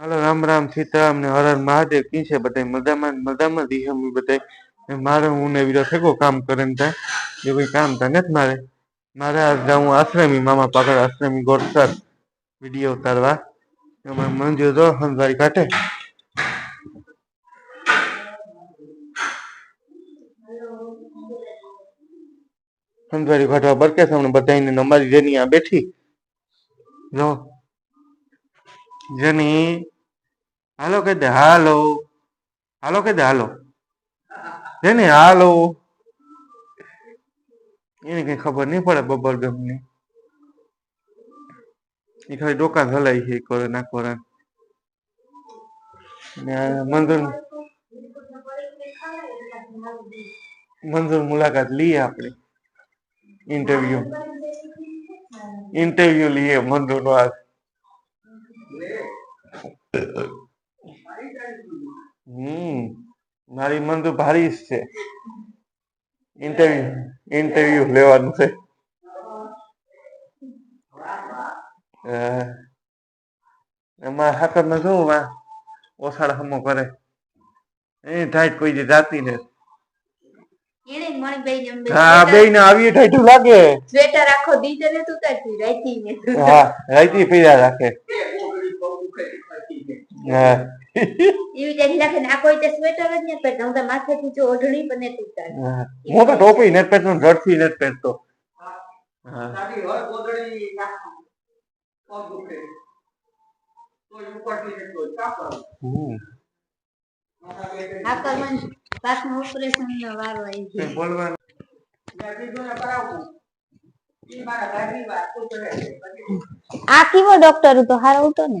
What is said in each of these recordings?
હાલો, રામ રામ સીતારામ ને હર હર મહાદેવ કી છે બધા મજામાં ને મજામાં દી હમી બધા ને મારે હું ને વીરો થેકો કામ કરે ને ત્યાં એ કોઈ કામ ત્યાં નથી મારે. મારે આજ જાઉં આશ્રમી, મામા પાગળ આશ્રમી ગોરસર વીડિયો ઉતારવા. એમાં મંજુ જો હંગારી કાઢે હંગારી કાઢવા બરકે સામે બધાને અમારી જેની આ બેઠી. જો. જેની. હાલો કે હાલો. હાલો કે હાલો. જેની, હાલો. એને કઈ ખબર નહીં પડે બબલ ગમની એ ખાલી ડોકા હલાય છે કરે ના કરે મંજૂર મંજૂર મુલાકાત લઈએ આપણે. ઇન્ટરવ્યુ. ઇન્ટરવ્યુ લઈએ મંજૂર નો આજ. હમ મારી મન તો ભારી છે. ઇન્ટરવ્યુ ઇન્ટરવ્યુ લેવાનું છે. એમાં ને શું વા ઓસાડ હમો કરે? એ ઢાઈટ કોઈ જે જાતી ને હા બે. ને આવી ઢાઈટું લાગે. સ્વેટર આખો તો ને હા રાઈતી પીડા રાખે. હા. એવી જ લાગે ને આ કોઈ તે સ્વેટર જ નથી પહેરતા. હું તો માથેથી જો ઓઢણી પણ નથી ઉતારતી હું. તો ટોપી નથી પહેરતો ને જર્સી નથી પહેરતો. હા. આ કેવો ડોક્ટર હતો? હારો હતો ને?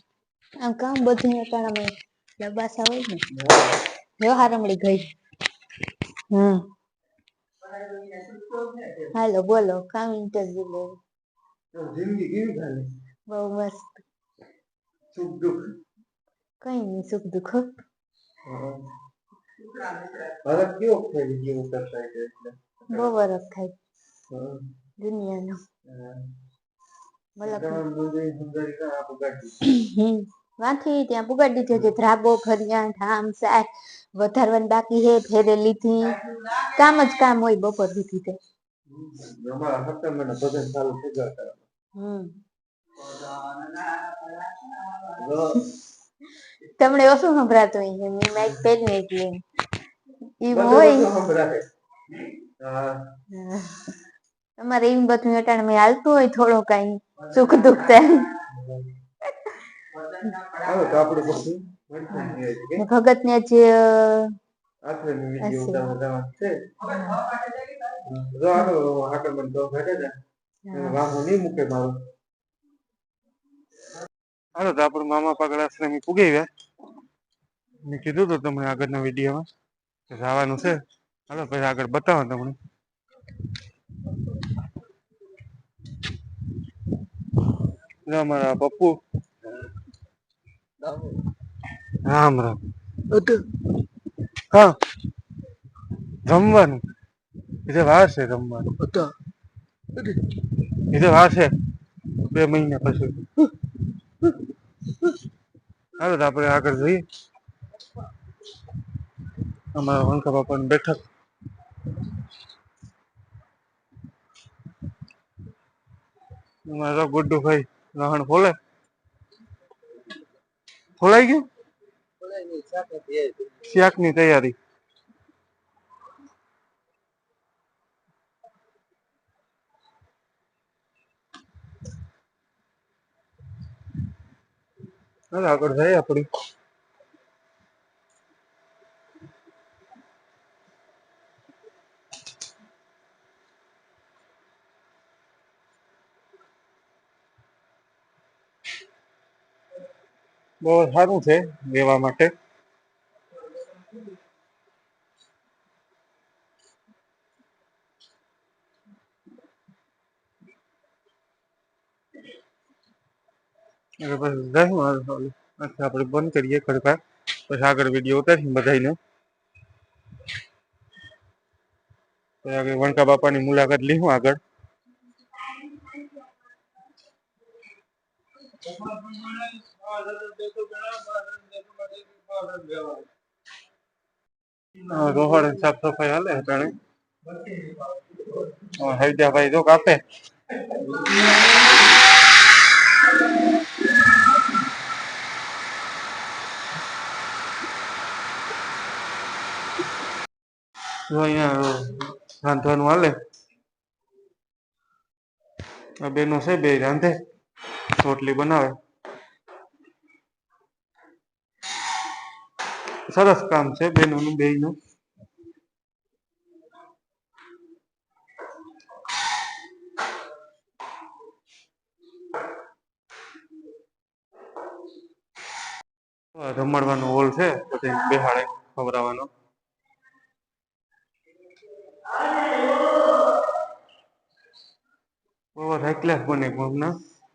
આમ કામ બધું અટાણામાં લબાસા હોય ને જો હારમડી ગઈ હમ. હાલો બોલો કામ ઇન્ટરવ્યુ લેવું જિંદગી કેવી ચાલે? બહુ મસ્ત. સુખ દુઃખ? કઈ નહીં સુખ દુઃખ હો. કેવો એટલે એટલે? બહુ વરસ થાય. દુનિયાનો. મતલબ તમામ બધું સુંદરી ના આ બગાડી હમ વાંથી ત્યાં પુગાડી દીધો છે ધ્રાબો ફરિયા ઠામ સાય વધારવાની બાકી હે ફેરે લીધી. કામ જ કામ હોય બપોર સુધી તે. અમારા સપ્ટેમ્બર ના ભજન ચાલુ થઈ ગયા હતા હમ. જો તમને ઓછું સંભળાતું હોય છે મેં માઇક પહેર્યું એટલે. ઈ બધું હોય. બધું સંભળાય. હા. હા. તમારે એમ બધું અટાણે મેં હાલતું હોય થોડો કઈ સુખ દુઃખ થાય હાલો તો આપણે પછી વૈષ્ણવ જઈએ છીએ. ભગત ને જ હાલો તો આપણું મામા પગડ આશ્રમી પૂગી ગયા મેં કીધું તો તમને આગળના વિડીયોમાં જવાનું છે. હાલો પછી આગળ બતાવો તમને. અમારા પપ્પુ રામ રામ. હા. જમવાનું એટલે વાર છે જમવાનું એટલે વાર છે બે મહિના પછી. હાલો તો આપણે આગળ જઈએ. અમારા વંકા બાપાની બેઠક. અમારા ગુડ્ડુભાઈ રહણ લહણ ફોલે ગયું? ગયું શાકની તૈયારી આગળ જાય આપડી बहुत सारू लेवा बस अच्छा अपने बंद करिए खड़का पास आगे वीडियो उतर बधाई ने तो आगे वनका बापा मुलाकात ली हूँ आग રોહડ સાફ સફાઈ હાલે અટાણે હૈદાભાઈ જો કાપે. જો અહીંયા રાંધવાનું હાલે. આ બેનો છે બે રાંધે, રોટલી બનાવે. સરસ કામ છે બહેનોનું બેયનું. રમાડવાનો હોલ છે પછી બેહાડે ખવડાવવાનો. બહુ હાઈ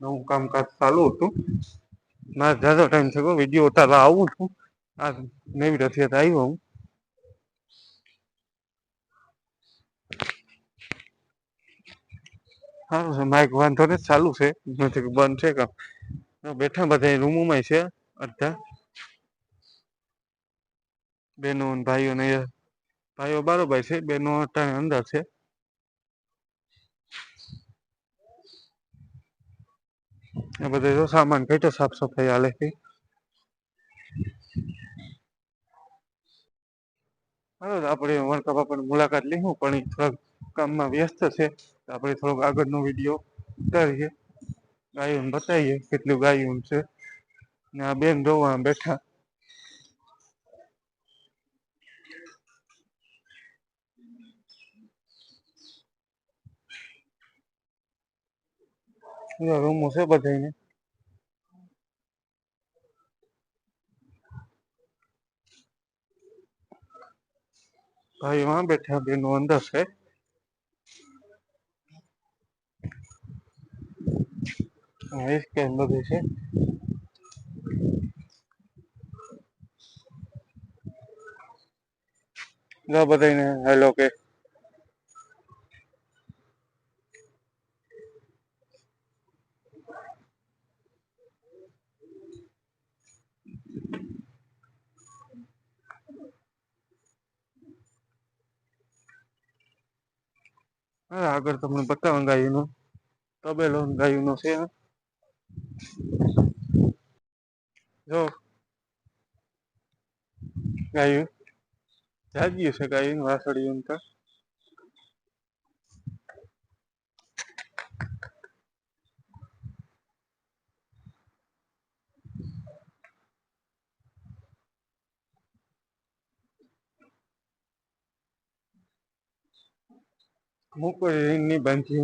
નવું કામકાજ ચાલુ હતું. મારે જાજો ટાઈમ થયો વીડિયો ઉતારવા આવું છું. આ નવી રથયાત્રા આવ્યો હું. સારું છે માઇક વાંધો ને ચાલુ છે. નથી કે બંધ છે કામ બેઠા બધા રૂમોમાં છે, અડધા. બેનો ભાઈઓ ને ભાઈઓ બારોબાર છે, બેનો અટાણે અંદર છે. આ બધે સામાન કઈતો સાફ સફાઈ હાલે છે. હાલો આપણે આપણે કપ બાપાની મુલાકાત લઈશું પણ એ થોડાક કામમાં વ્યસ્ત છે. આપણે થોડોક આગળનો વીડિયો ઉતારીએ. ગાયું બતાવીએ કેટલું ગાયું છે. ને આ બેન જોવા બેઠા. રૂમો છે બધાને ભાઈ વહાં બેઠા બેનો અંદર છે. સ્કેન બધું છે બધા હેલો કે. હા, આગળ તમને બતાવું ગાયનું. તબેલો ગાયનો છે. જો. ગાયું. જાગ્યું છે ગાયું વાસળીયું તો.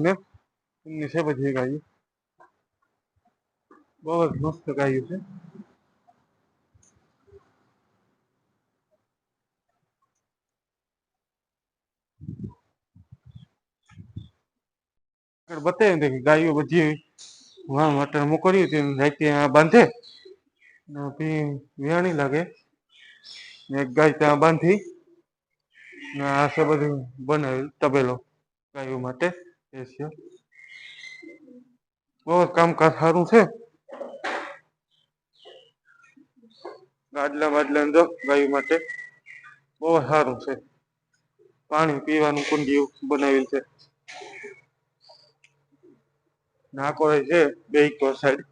ને એમની છે બધી ગાયું. બહુ જ મસ્ત ગાયું છે. બતાવ્યું કે ગાયો બધી વાણ માટે મોકલ્યું હતું રાતે બાંધે. પછી વિયાણી લાગે. એક ગાય ત્યાં બાંધી. ને આ બધું બનાવ્યું તબેલો. ગાયો માટે. એ બહુ કામ કામકાજ સારું છે. ગાડલા બાડલા જો ગાયો માટે બહુ સારું છે. પાણી પીવાનું કુંડીઓ બનાવેલ છે. નાકો છે બે ઇકોર સાઈડ.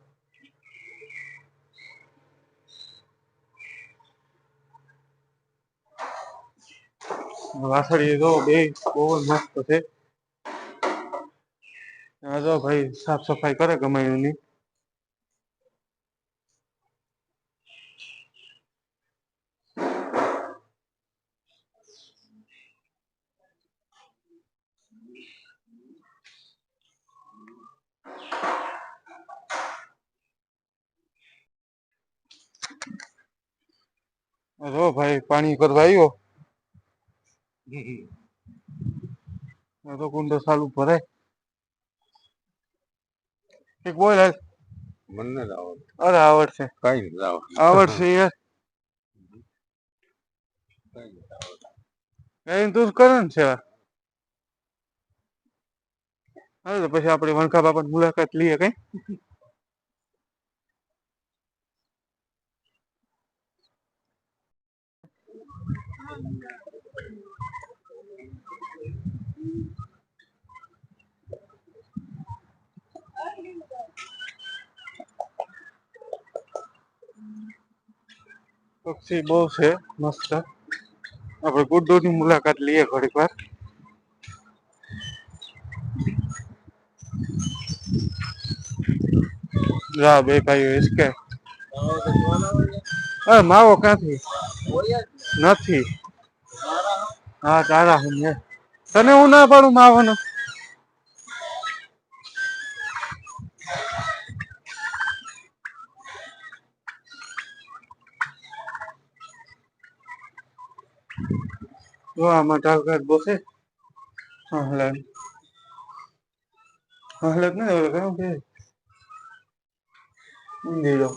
વાસળી જો બે બહુ મસ્ત છે. આ જો ભાઈ સાફ સફાઈ કરે ગમે એની. જો ભાઈ પાણી કરવા આવ્યો? તો કુંડો સારું ભરાય. એક બોલ હાલ. મને જ આવડે અરે આવડશે કઈ નથી આવડે આવડશે યાર કઈ નથી આવડે એમ તું જ કરે ને સેવા હવે તો પછી આપણે વણખા બાપાની મુલાકાત લઈએ કઈ પક્ષી બહુ છે, મસ્ત. આપણે ગુડ્ડોની મુલાકાત લઈએ ઘડીક વાર. જા બે ભાઈઓ હિસકે અરે, માવો ક્યાંથી? નથી. હા, તારા હું તને હું ના પાડું માવાનો? જો આમાં ટાવઘાટ બોસે હા હલાડ હા હલાડ ને ઓલો કેમ કે ઊંધીડો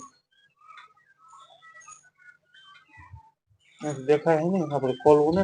આ દેખાય હે ને આપણે ખોલવું ને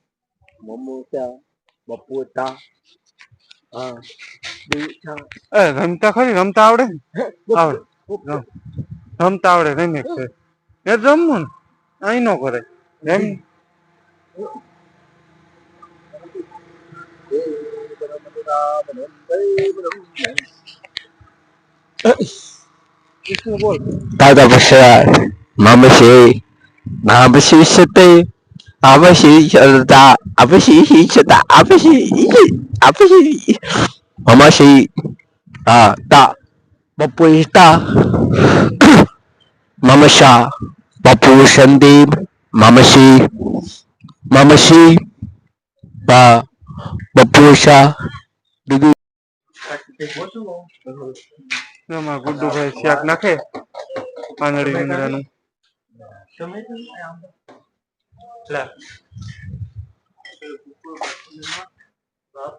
કાં ફેકરા મારે ફેંક દે હા મમોટા બપોટા હા બીટા એ રમતા ખરી રમતા આવડે ને આવડે રમ- રમતા આવડે રમે છે એ જ રમવું ને અહીં નો કરે એમ Tada başlar. Mama şey. Mama şey işte. Ama şey da. Ama şey işte da. Ama şey. Ama şey. Mama şey. Ah da. Bapu işte. Mama şa. Bapu şendim. Mama şey. Mama şey. Ba. Bapu şa. Dudu. એમાં ગુડ્ડુભાઈ શાક નાખે પાંદડી Claro. Nó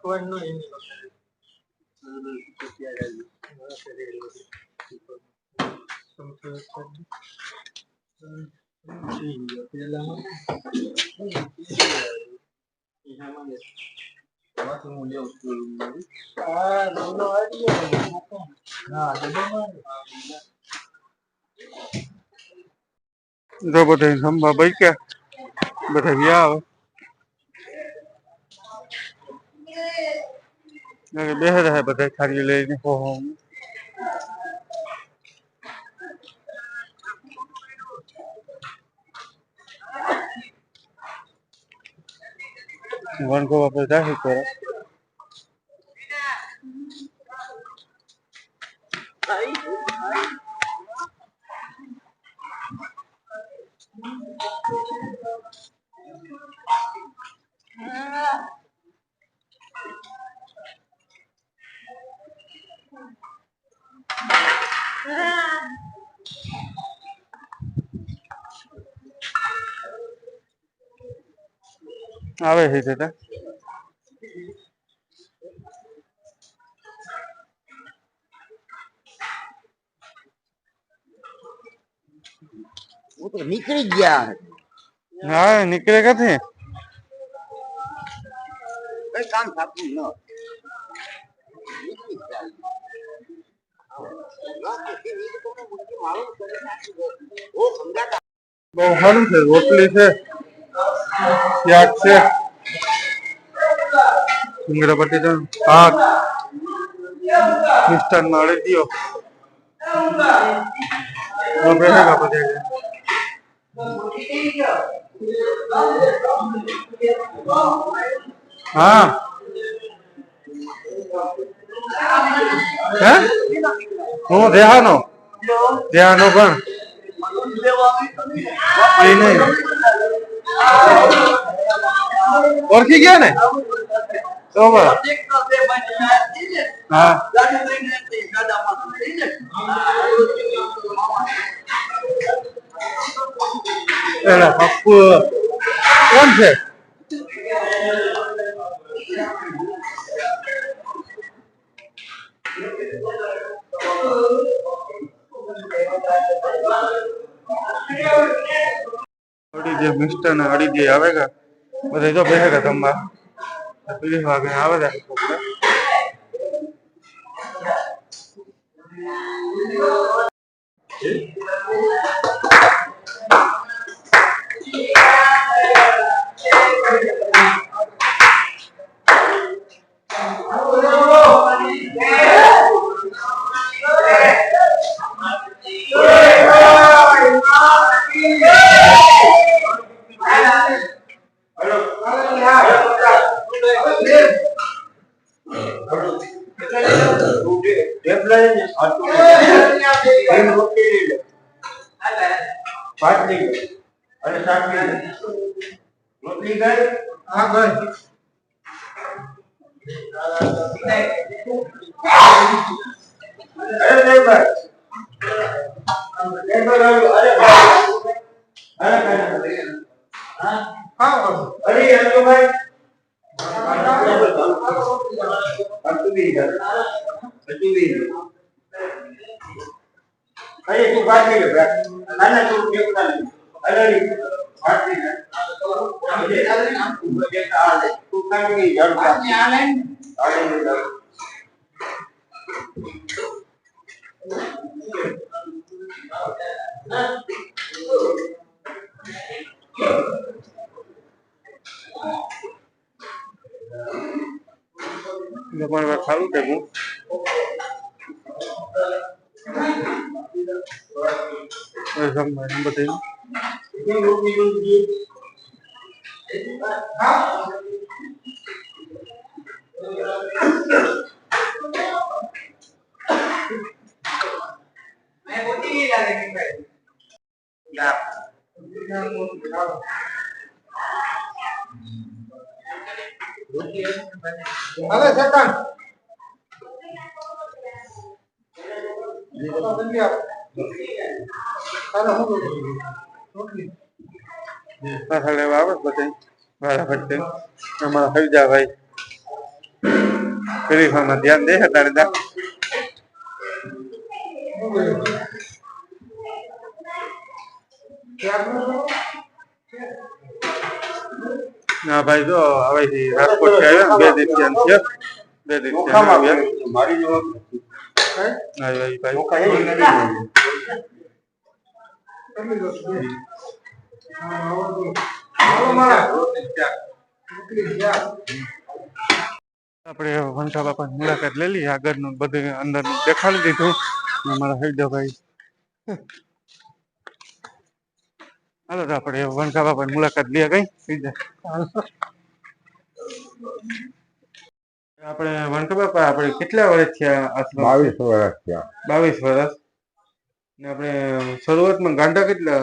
thì nguồn liệu từ À, nó nói đi À, đúng rồi Rồi, bà thầy thăm bà bấy kia બધા વ્યા આવે એટલે બેહે રહે બધા થાળી લઈને હો હો વણગો આપણે જાહેર કરે આવે છે તે નીકળી ગયા હા નીકળે કથી કઈ કામ થતું ન બહુ સારું છે રોટલી છે શાક છે ડુંગરા બટેટા ભાત મિષ્ટાનમાં અડદિયો આપણે હેગા બધે હા હે હું દેહાનો દેહાનો પણ એ નહીં ઓળખી ગયા ને તો. હા. એલા, પપ્પુ, કોણ છે? અડી જે મિસ્ટર ને અડી જે આવે કે બધા જો બેસે કે જમવા ત્રીસ વાગે આવે છે હા ભાઈ ಅಯ್ಯ ತು ಬಾತ್ ನೀಡ ನನ್ನ ತು ನೀವು ನಾನು ಅಲ್ಲರಿ ಬಾತ್ ನೀಡ ನಮಗೆ ಏನಾದ್ರೆ ನಾನು ತುಂಬ ಬೇಕಾ ಆಳೆ ತು ಕಣ್ಣಿಗೆ ಜಡ್ ಬಾತ್ ಆಳೆ ಆಳೆ ನೀಡ Ini kalau nggak salah, kamu કર ના ના તું કેમ ના લે અરે વાત નહીં કર તું કાંઈ નહીં જાણ આલે તમારે વાત સારું છે હું જમવાનું બધું હવે સતન પાછા લેવા આવે બધે મારા ભટ્ટે અમારા હૈજા ભાઈ શરીફામાં ધ્યાન દે તારે દા ના ભાઈ જો હવે થી રાજકોટથી આવ્યા બે દિવસ થયા છે બે દિવસ થયા આવ્યા મારી જવાબ આવ્યા ઈ ભાઈ મોકા એ નથી આપણે વંશા બાપા મુલાકાત લઈ લઈએ. આગળનું બધું અંદર દેખાડી દીધું. અમારા હૈદાભાઈ હાલો તો આપણે વણકા બાપાની મુલાકાત લઈએ કઈ? આપણે વણકા બાપા આપણે કેટલા વર્ષ થયા બાવીસ વર્ષ થયા. બાવીસ વર્ષ. ને આપણે શરૂઆતમાં ગાંડા કેટલા?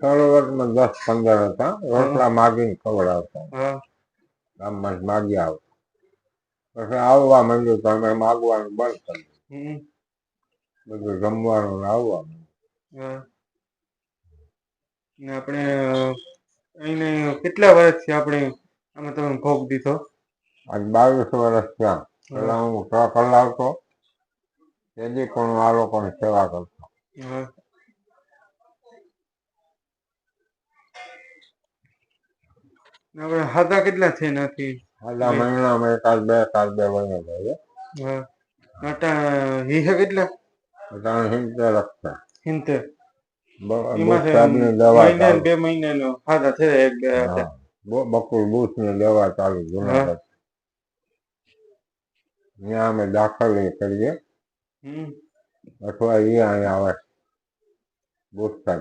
શરૂઆતમાં દસ પંદર હતા. રોટલા માગીને ખવડાવતા. ગામમાં માગી આવતા પછી આવવા માંડ્યું તો અમે માગવાનું બંધ કર્યું બધું જમવાનું આવવા આવવાનું ને આપણે અહીંને કેટલા વર્ષથી આપણે આમાં તમે ભોગ દીધો? આજ બાવીસ વર્ષ થયા. પેલા હું ટ્રક હલાવતો તેથી પણ આ લોકોની સેવા કરતો. હા. આપણે હાથા કેટલા છે નથી આટલા મહિનામાં કાલ બે કાલ બે મહિના જાય હા. આટા હીહા કેટલા? ત્રણ હિંતે લખતા હિંતેર બ- મહિનાનો થઈ જાય એક બે બકુલ હા. ની દવા ચાલુ જુનાગઢ. ત્યાં અમે દાખલ કરીએ. હમ. અથવા અહીંયા આવે. બુસ્ટર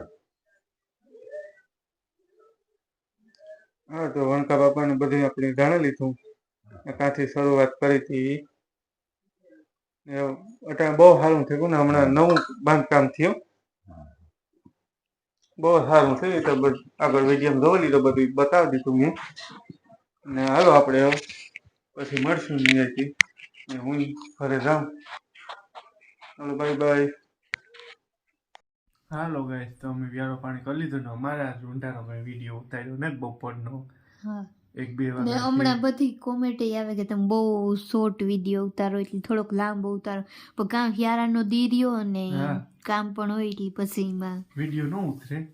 હા, તો વણકા બાપાને બધું આપણે જાણી લીધું. કાંથી શરૂઆત કરી હતી. બહુ સારું થયું ને હમણાં નવું બાંધકામ થયું. બહુ સારું થયું તો આગળ વીડિયો જોવા લીધો, બધું બતાવી દીધું મેં. ને હાલો આપણે પછી મળશું નિયરથી હું ઘરે જાઉં. હાલો બાય બાય હાલો ગાઈસ તો અમે વ્યારો પાણી કરી લીધું ને અમારા રૂંઢાનો મેં વીડિયો ઉતાર્યો ને બપોરનો. એક બે ને હમણાં બધી કોમેન્ટ આવે કે તમે બહુ શોર્ટ વીડિયો ઉતારો એટલે થોડોક લાંબો ઉતારો. પણ કામ વ્યારાનો દીર્યો અને. કામ પણ હોય એટલે પછી એમાં વીડિયો ન ઉતરે.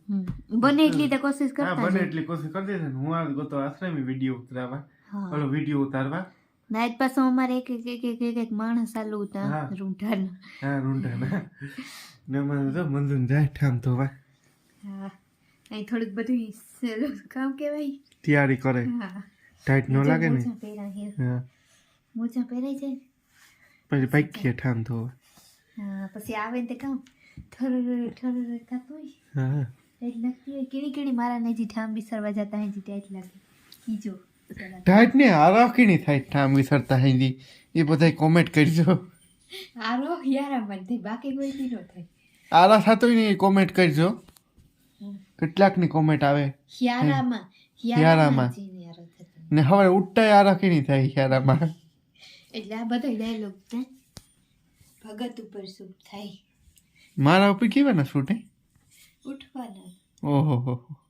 બને એટલી તો કોશિશ કરતા બને એટલી કોશિશ કરી દેશે હું આ ગોતો આશ્રમી વીડિયો ઉતરાવા. ઓલો વીડિયો ઉતારવા. નાઈટ પાસો અમારે એક એક એક એક એક એક માણસ ચાલુ હતા. રૂંઢાના. હા રૂંઢાના. ને મને તો મંદુન જાય ઠામ ધોવા હા અહીં થોડુંક બધું કામ કહેવાય. તૈયારી કરે. હા. ટાઈટ ન લાગે ને. હા. મોજા પહેરાય છે. પછી પાકીએ ઠામ તો. હા પછી આવે ને તે કામ. ઠર ઠર થતું હોય. હા. એટલે કેણી કેણી મારા નજી ઠામ બિસરવા જતા હજી ટાઈટ લાગે. કીજો ટાઈટ ને આરાખી નહીં થાય ઠામ વિસરતા હિન્દી. એ બધાય કોમેન્ટ કરજો. આરો યારા મને બાકી કોઈ દી નો થાય. આરા થતો નહીં કોમેન્ટ કરજો. કેટલાકની કોમેન્ટ આવે? હિયારામાં હિયારામાં. ને હવે ઉઠતા આરાખી નહીં થાય યારામાં એટલે આ બધા ડાયલોગ છે ભગત ઉપર શું થાય. મારા ઉપર કેવાના શૂટે ઉઠવાના. ઓહો હો હો.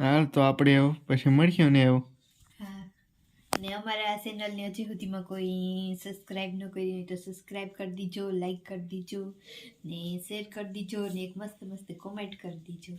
હાલ તો આપણે એવું પછી મળીએ ને એવું. અને અમારા ચેનલને હજી સુધીમાં કોઈ સબસ્ક્રાઇબ ન કરી હોય તો સબસ્ક્રાઇબ કરી દીજો લાઈક કરી દીજો ને શેર કરી દીજો ને એક મસ્ત મસ્ત કોમેન્ટ કરી દીજો.